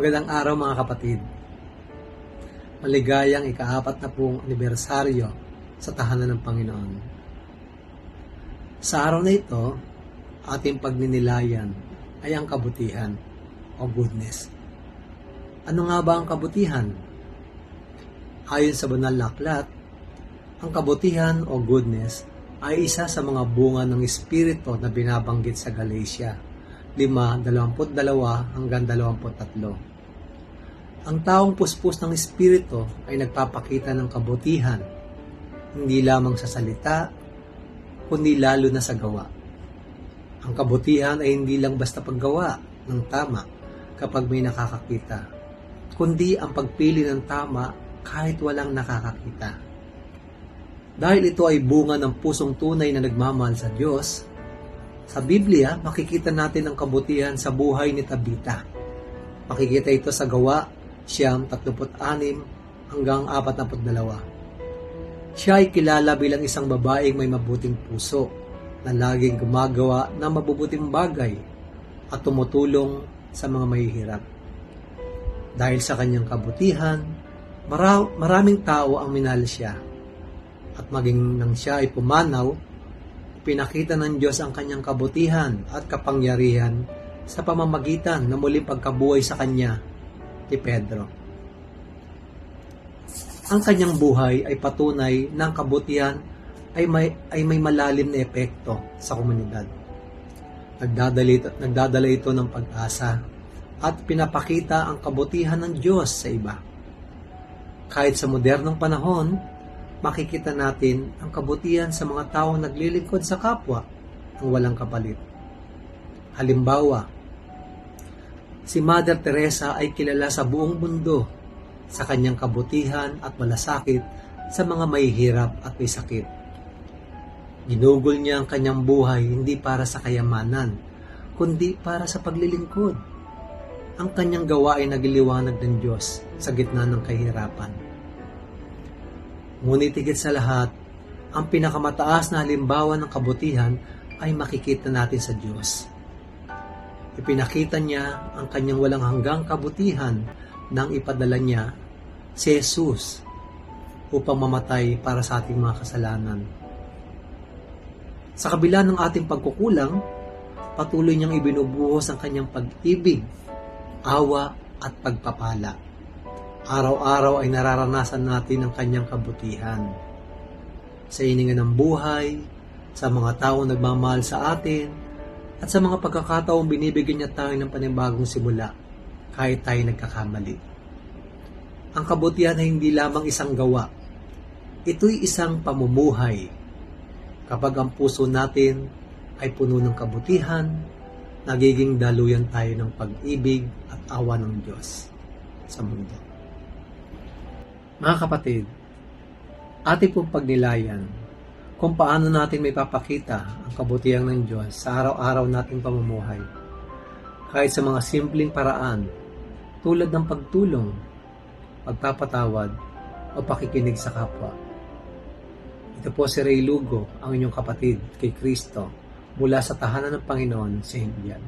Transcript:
Magandang araw mga kapatid. Maligayang ikaapat na pong anibersaryo sa tahanan ng Panginoon. Sa araw na ito, ating pagninilayan ay ang kabutihan o goodness. Ano nga ba ang kabutihan? Ayon sa banal na aklat, ang kabutihan o goodness ay isa sa mga bunga ng Espiritu na binabanggit sa Galatia 5:22 hanggang 23. Ang taong puspos ng Espiritu ay nagpapakita ng kabutihan, hindi lamang sa salita, kundi lalo na sa gawa. Ang kabutihan ay hindi lang basta paggawa ng tama kapag may nakakakita, kundi ang pagpili ng tama kahit walang nakakakita. Dahil ito ay bunga ng pusong tunay na nagmamahal sa Diyos, sa Biblia, makikita natin ang kabutihan sa buhay ni Tabita. Makikita ito sa gawa, siyam 36 hanggang 42. Siya ay kilala bilang isang babaeng may mabuting puso na laging gumagawa ng mabubuting bagay at tumutulong sa mga mahihirap. Dahil sa kanyang kabutihan, mara- maraming tao ang minahal siya. At maging nang siya ay pumanaw, pinakita ng Diyos ang kanyang kabutihan at kapangyarihan sa pamamagitan ng muling pagkabuhay sa kanya ni Pedro. Ang kanyang buhay ay patunay ng kabutihan ay may, ay may malalim na epekto sa komunidad. Nagdadala ito, nagdadala ito ng pag-asa at pinapakita ang kabutihan ng Diyos sa iba. Kahit sa modernong panahon, makikita natin ang kabutihan sa mga taong naglilingkod sa kapwa ng walang kapalit. Halimbawa, si Mother Teresa ay kilala sa buong mundo sa kanyang kabutihan at malasakit sa mga may hirap at may sakit. Ginugol niya ang kanyang buhay hindi para sa kayamanan, kundi para sa paglilingkod. Ang kanyang gawa ay nagliliwanag ng Diyos sa gitna ng kahirapan. Ngunit higit sa lahat, ang pinakamataas na halimbawa ng kabutihan ay makikita natin sa Diyos. Ipinakita niya ang kanyang walang hanggang kabutihan nang ipadala niya si Jesus upang mamatay para sa ating mga kasalanan. Sa kabila ng ating pagkukulang, patuloy niyang ibinubuhos ang kanyang pag-ibig, awa at pagpapala. Araw-araw ay nararanasan natin ang kanyang kabutihan. Sa iningan ng buhay, sa mga taong nagmamahal sa atin, at sa mga pagkakataong binibigyan niya tayo ng panibagong simula kahit tayo nagkakamali. Ang kabutihan ay hindi lamang isang gawa. Ito'y isang pamumuhay. Kapag ang puso natin ay puno ng kabutihan, nagiging daluyan tayo ng pag-ibig at awa ng Diyos sa mundo. Mga kapatid, ating pong pagnilayan kung paano natin may papakita ang kabutihan ng Diyos sa araw-araw nating pamumuhay. Kahit sa mga simpleng paraan, tulad ng pagtulong, pagpapatawad, o pakikinig sa kapwa. Ito po si Ray Lugo, ang inyong kapatid kay Kristo, mula sa tahanan ng Panginoon sa Indian.